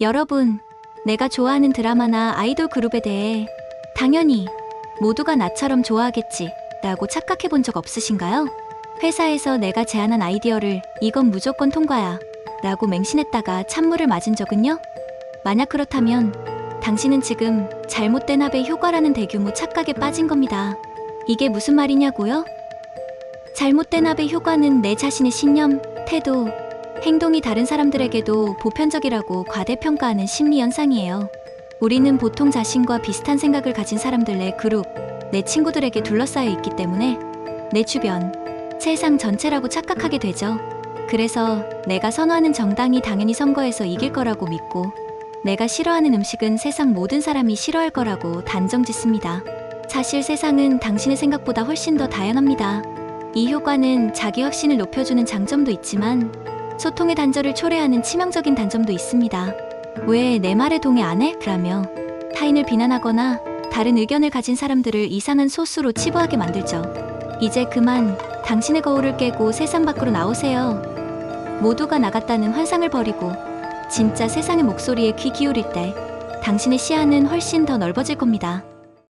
여러분, 내가 좋아하는 드라마나 아이돌 그룹에 대해 당연히 모두가 나처럼 좋아하겠지 라고 착각해 본 적 없으신가요? 회사에서 내가 제안한 아이디어를 이건 무조건 통과야 라고 맹신했다가 찬물을 맞은 적은요? 만약 그렇다면 당신은 지금 잘못된 합의 효과라는 대규모 착각에 빠진 겁니다. 이게 무슨 말이냐고요? 잘못된 합의 효과는 내 자신의 신념, 태도, 행동이 다른 사람들에게도 보편적이라고 과대평가하는 심리 현상이에요. 우리는 보통 자신과 비슷한 생각을 가진 사람들 내 그룹, 내 친구들에게 둘러싸여 있기 때문에 내 주변, 세상 전체라고 착각하게 되죠. 그래서 내가 선호하는 정당이 당연히 선거에서 이길 거라고 믿고 내가 싫어하는 음식은 세상 모든 사람이 싫어할 거라고 단정 짓습니다. 사실 세상은 당신의 생각보다 훨씬 더 다양합니다. 이 효과는 자기 확신을 높여주는 장점도 있지만 소통의 단절을 초래하는 치명적인 단점도 있습니다. 왜 내 말에 동의 안 해? 라며 타인을 비난하거나 다른 의견을 가진 사람들을 이상한 소수로 치부하게 만들죠. 이제 그만 당신의 거울을 깨고 세상 밖으로 나오세요. 모두가 나갔다는 환상을 버리고 진짜 세상의 목소리에 귀 기울일 때 당신의 시야는 훨씬 더 넓어질 겁니다.